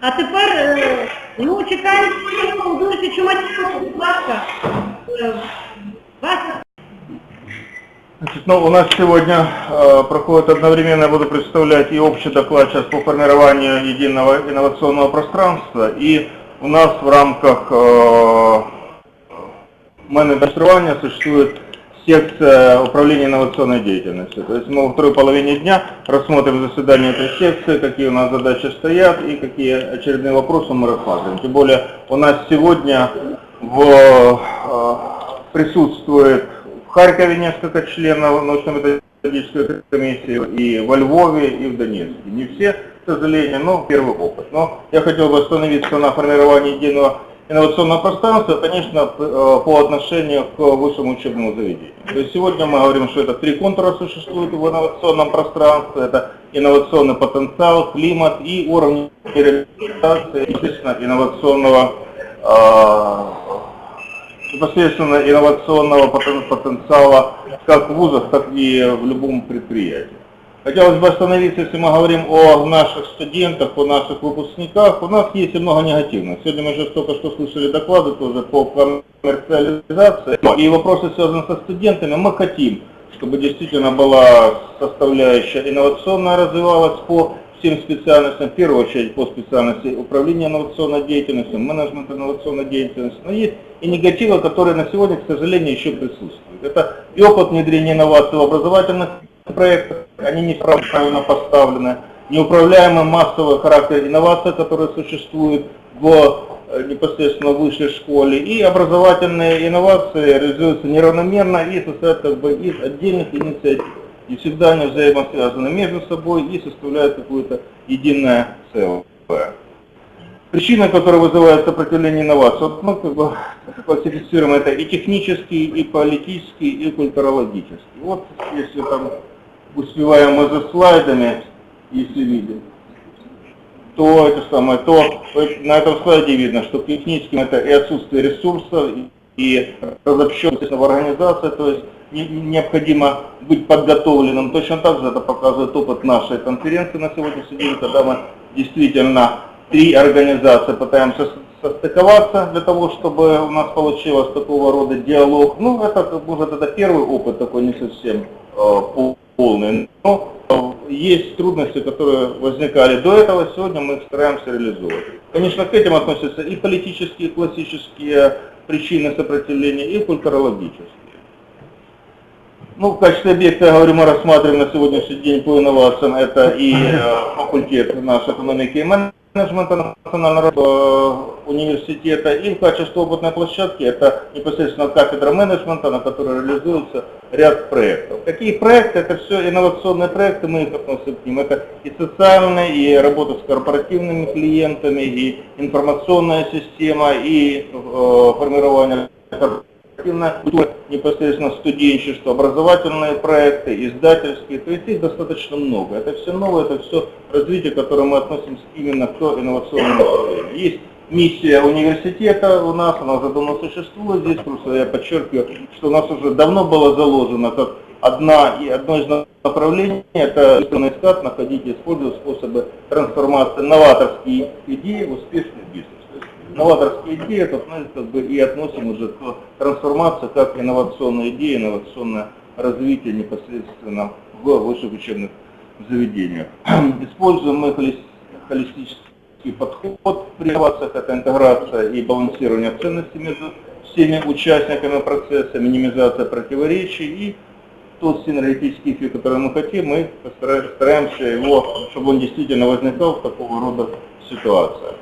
А тепер, ну, чекаємо, дуже чумачку, будь ласка. Значит, ну, у нас сегодня э, проходит одновременно, я буду представлять и общий доклад сейчас по формированию единого инновационного пространства, и у нас в рамках э, менеджмента существует секция управления инновационной деятельностью. То есть мы во второй половине дня рассмотрим заседание этой секции, какие у нас задачи стоят и какие очередные вопросы мы рассматриваем. Тем более у нас сегодня в, э, присутствует в Харькове несколько членов научно-методической комиссии, и во Львове, и в Донецке. Не все, к сожалению, но первый опыт. Но я хотел бы остановиться на формировании единого инновационного пространства, конечно, э, по отношению к высшему учебному заведению. То есть сегодня мы говорим, что это три контура существуют в инновационном пространстве. Это инновационный потенциал, климат и уровень реализации, естественно, инновационного э, непосредственно инновационного потен- потенциала как в вузах, так и в любом предприятии. Хотелось бы остановиться, если мы говорим о наших студентах, о наших выпускниках, у нас есть и много негативных. Сегодня мы же только что слышали доклады тоже по коммерциализации. И вопросы связаны со студентами. Мы хотим, чтобы действительно была составляющая инновационная развивалась по всем специальностям, в первую очередь по специальности управления инновационной деятельностью, менеджмент инновационной деятельности. Но есть и негативы, которые на сегодня, к сожалению, еще присутствуют. Это и опыт внедрения инноваций в образовательных проектах, они неправильно поставлены, неуправляемый массовый характер инноваций, которые существуют в э, непосредственно высшей школе, и образовательные инновации реализуются неравномерно и состоят как бы из отдельных инициатив. И всегда они взаимосвязаны между собой и составляют какое-то единое целое. Причины, которые вызывают сопротивление инноваций, вот мы как бы классифицируем это и технические, и политические, и культурологические. Вот если там успеваем мы за слайдами, если видим, то это самое, то на этом слайде видно, что техническим это и отсутствие ресурсов, и разобщенность в организации, то есть не- необходимо быть подготовленным. Точно так же это показывает опыт нашей конференции на сегодняшний день, когда мы действительно три организации пытаемся со- состыковаться для того, чтобы у нас получилось такого рода диалог. Ну, это, может, это первый опыт такой не совсем э, пол- полный. Но э, есть трудности, которые возникали до этого, сегодня мы стараемся реализовывать. Конечно, к этим относятся и политические, классические причины сопротивления, и культурологические. Ну, в качестве объекта, я говорю, мы рассматриваем на сегодняшний день по инновациям, это и э, факультет нашей экономики и менеджмента Национального э, университета, и в качестве опытной площадки это непосредственно кафедра менеджмента, на которой реализуется ряд проектов. Какие проекты? Это все инновационные проекты, мы их относим к ним. Это и социальные, и работа с корпоративными клиентами, и информационная система, и э, формирование корпоративная культура, непосредственно студенчество, образовательные проекты, издательские, то есть их достаточно много. Это все новое, это все развитие, к которому мы относимся именно к инновационному направлению. Есть миссия университета у нас, она уже давно существует, здесь просто я подчеркиваю, что у нас уже давно было заложено как одна и одно из направлений, это склад, находить и использовать способы трансформации новаторские идеи в успешный бизнес. Новаторские идеи, это как бы и относим уже к трансформации как инновационные идеи, инновационное развитие непосредственно в высших учебных заведениях. Используем мы холис- холистический подход при инновациях, это интеграция и балансирование ценностей между всеми участниками процесса, минимизация противоречий и тот синергетический эффект, который мы хотим, мы постара- стараемся его, чтобы он действительно возникал в такого рода ситуациях.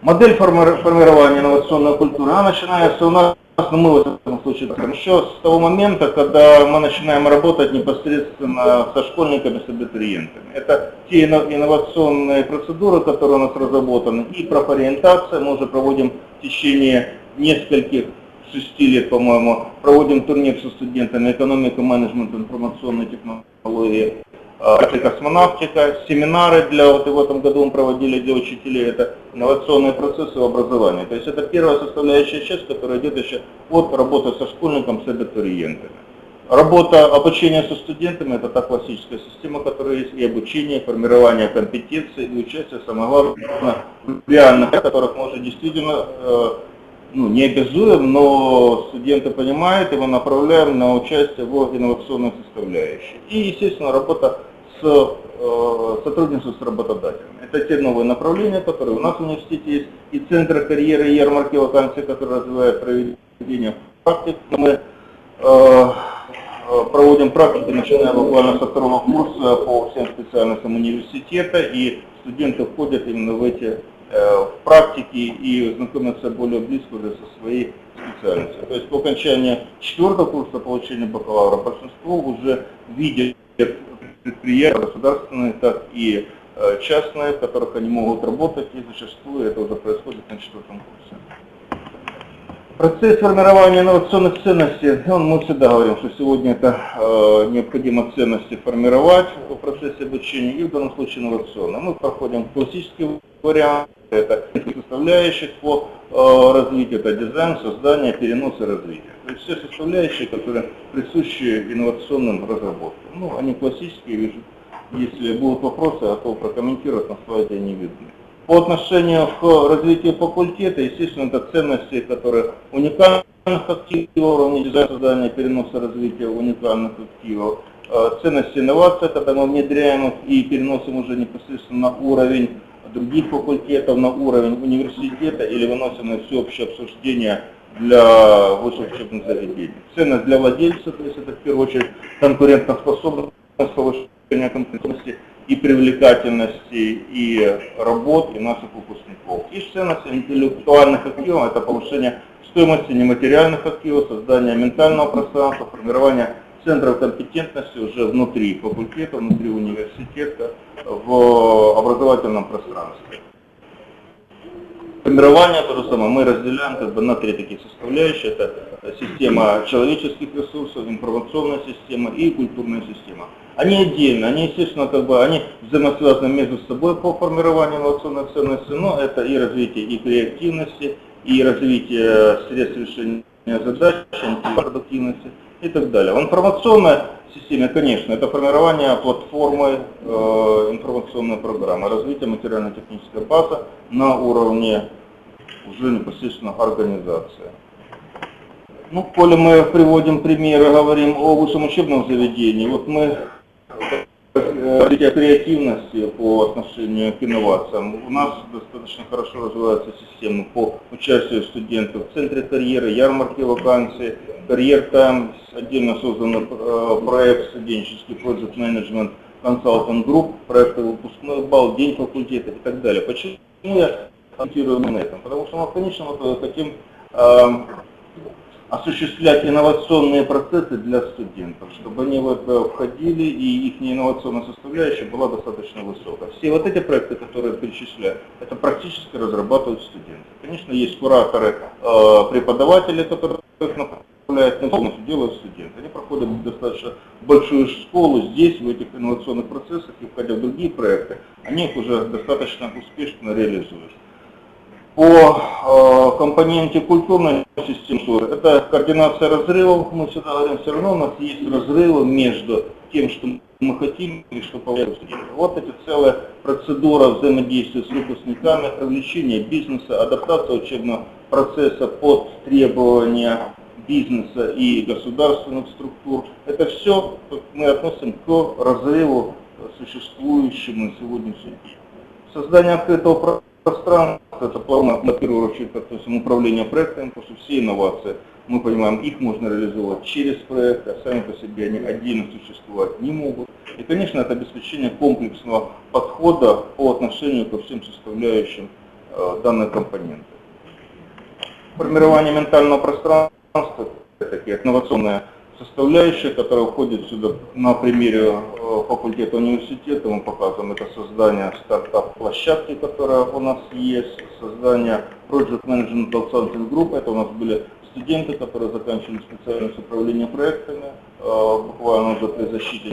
Модель форми- формирования инновационной культуры, она начинается у нас, ну, мы в этом случае, еще с того момента, когда мы начинаем работать непосредственно со школьниками, с абитуриентами. Это те инно- инновационные процедуры, которые у нас разработаны, и профориентация. Мы уже проводим в течение нескольких шести лет, по-моему, проводим турнир со студентами экономика, менеджмент, информационные технологии, космонавтика, семинары для, вот и в этом году мы проводили для учителей, это инновационные процессы в образовании. То есть это первая составляющая часть, которая идет еще от работы со школьником, с абитуриентами. Работа, обучение со студентами, это та классическая система, которая есть, и обучение, и формирование компетенций, и участие, самое главное, реальных, которых мы уже действительно э, ну, не обязуем, но студенты понимают, мы направляем на участие в инновационной составляющей. И, естественно, работа с э, сотрудничество с работодателями. Это те новые направления, которые у нас в университете есть, и центры карьеры, и ярмарки вакансий, которые развивают проведение практик. Мы э, э, проводим практики, начиная буквально со второго курса по всем специальностям университета, и студенты входят именно в эти э, в практики и знакомятся более близко уже со своей специальностью. То есть по окончании четвертого курса получения бакалавра большинство уже видят предприятия государственные, так и э, частные, в которых они могут работать, и зачастую это уже происходит на четвертом курсе. Процесс формирования инновационных ценностей, он, мы всегда говорим, что сегодня это э, необходимо ценности формировать в процессе обучения и в данном случае инновационно. Мы проходим классический вариант, это составляющих по э, развитию, это дизайн, создание, перенос и развитие. То есть все составляющие, которые присущи инновационным разработкам. Ну, они классические, если будут вопросы, а то прокомментировать на слайде они видны. По отношению к развитию факультета, естественно, это ценности, которые уникальных активов, уровня дизайна, создания, переноса, развития уникальных активов. Э, ценности инноваций, когда мы внедряем их и переносим уже непосредственно на уровень других факультетов, на уровень университета или выносим на всеобщее обсуждение для высших учебных заведений. Ценность для владельца, то есть это в первую очередь конкурентоспособность, повышение конкурентности и привлекательности и работ и наших выпускников. И ценность интеллектуальных активов – это повышение стоимости нематериальных активов, создание ментального пространства, формирование центров компетентности уже внутри факультета, внутри университета, в образовательном пространстве. Формирование то же самое мы разделяем как бы на три такие составляющие. Это система человеческих ресурсов, информационная система и культурная система. Они отдельно, они, естественно, как бы, они взаимосвязаны между собой по формированию инновационных ценностей, но это и развитие и креативности, и развитие средств решения задач, продуктивности и так далее. В информационной системе, конечно, это формирование платформы э, информационной программы, развитие материально-технической базы на уровне уже непосредственно организации. Ну, коли мы приводим примеры, говорим о высшем учебном заведении, вот мы креативности по отношению к инновациям. У нас достаточно хорошо развивается система по участию студентов в центре карьеры, ярмарки вакансий, карьер там, отдельно создан э, проект студенческий Project Management Consultant Group, проект выпускной бал, день факультета и так далее. Почему я акцентирую на этом? Потому что мы в конечном итоге хотим эм, осуществлять инновационные процессы для студентов, чтобы они в это входили и их инновационная составляющая была достаточно высокая. Все вот эти проекты, которые перечисляю, это практически разрабатывают студенты. Конечно, есть кураторы, э, преподаватели, которые их направляют, но полностью делают студенты. Они проходят достаточно большую школу здесь, в этих инновационных процессах, и входя в другие проекты, они их уже достаточно успешно реализуют. По э, компоненте культурной системы, это координация разрывов, мы всегда говорим, все равно у нас есть разрывы между тем, что мы хотим и что получается. Вот эти целая процедура взаимодействия с выпускниками, привлечение бизнеса, адаптация учебного процесса под требования бизнеса и государственных структур. Это все мы относим к разрыву существующему на сегодняшний день. Создание открытого пространства, это плавно то есть управление проектами, потому что все инновации, мы понимаем, их можно реализовать через проект, а сами по себе они отдельно существовать не могут. И, конечно, это обеспечение комплексного подхода по отношению ко всем составляющим э, данной компоненты. Формирование ментального пространства, такие инновационные составляющая, которая входит сюда на примере э, факультета университета. Мы показываем это создание стартап-площадки, которая у нас есть, создание Project Management Consulting Group. Это у нас были студенты, которые заканчивали специальность управления проектами, э, буквально уже при защите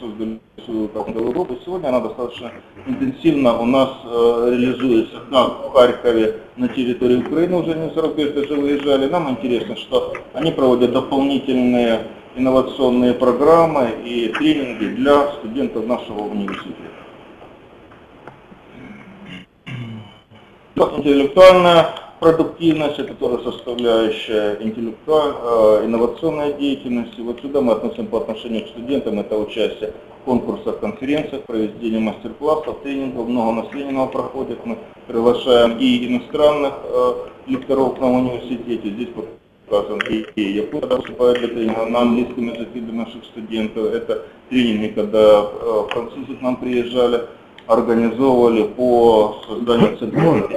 создали свою командовую группу. Сегодня она достаточно интенсивно у нас э, реализуется как в Харькове на территории Украины, уже не 45 даже выезжали. Нам интересно, что они проводят дополнительные инновационные программы и тренинги для студентов нашего университета. Интеллектуальная продуктивность, это тоже составляющая интеллектуаль, э, инновационной деятельности. Вот сюда мы относим по отношению к студентам, это участие в конкурсах, конференциях, проведение мастер-классов, тренингов, много нас проходит. Мы приглашаем и иностранных э, лекторов на университете, здесь показан и, Якутия выступает для тренинга на английском языке для наших студентов. Это тренинги, когда э, французы к нам приезжали, организовывали по созданию центров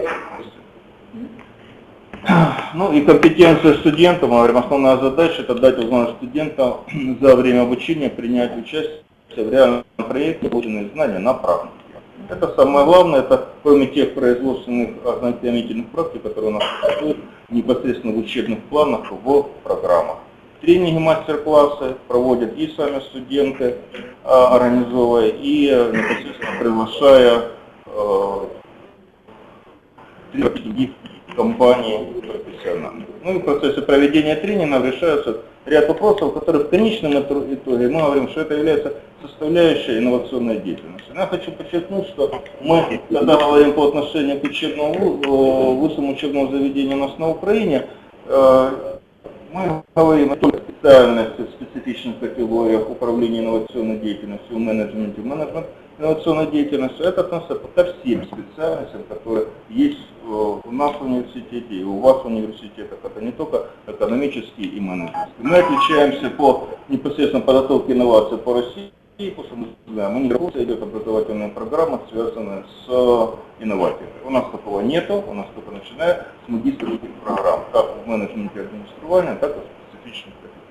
ну и компетенция студентов, мы говорим, основная задача это дать возможность студентам за время обучения принять участие в реальном проекте, полученные знания на практике. Это самое главное, это кроме тех производственных ознакомительных практик, которые у нас существуют непосредственно в учебных планах, в программах. Тренинги, мастер-классы проводят и сами студенты, а, организовывая, и э, непосредственно приглашая э, других компании профессиональных. Ну и в процессе проведения тренинга решаются ряд вопросов, которые в конечном итоге мы говорим, что это является составляющей инновационной деятельности. Но я хочу подчеркнуть, что мы, когда говорим по отношению к учебному вузу, высшему учебному заведению у нас на Украине, э, мы говорим о специальности, специфичных категориях управления инновационной деятельностью, менеджменте, менеджмент инновационной деятельностью. Это относится ко всем специальностям, которые есть э, у нас в университете и у вас в университетах. Это не только экономические и менеджерские. Мы отличаемся по непосредственно подготовке инноваций по России, потому что мы знаем, у них идет образовательная программа, связанная с инновациями. У нас такого нету, у нас только начиная с магистрских программ, как в менеджменте администрирования, так и в специфичных категориях.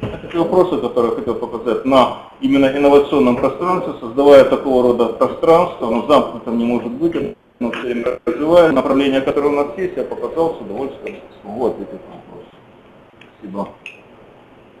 Это вопросы, которые я хотел показать на именно инновационном пространстве, создавая такого рода пространство, но замкнутым не может быть, но все время развивая направление, которое у нас есть, я показал с удовольствием, смогу ответить на вопросы. Спасибо.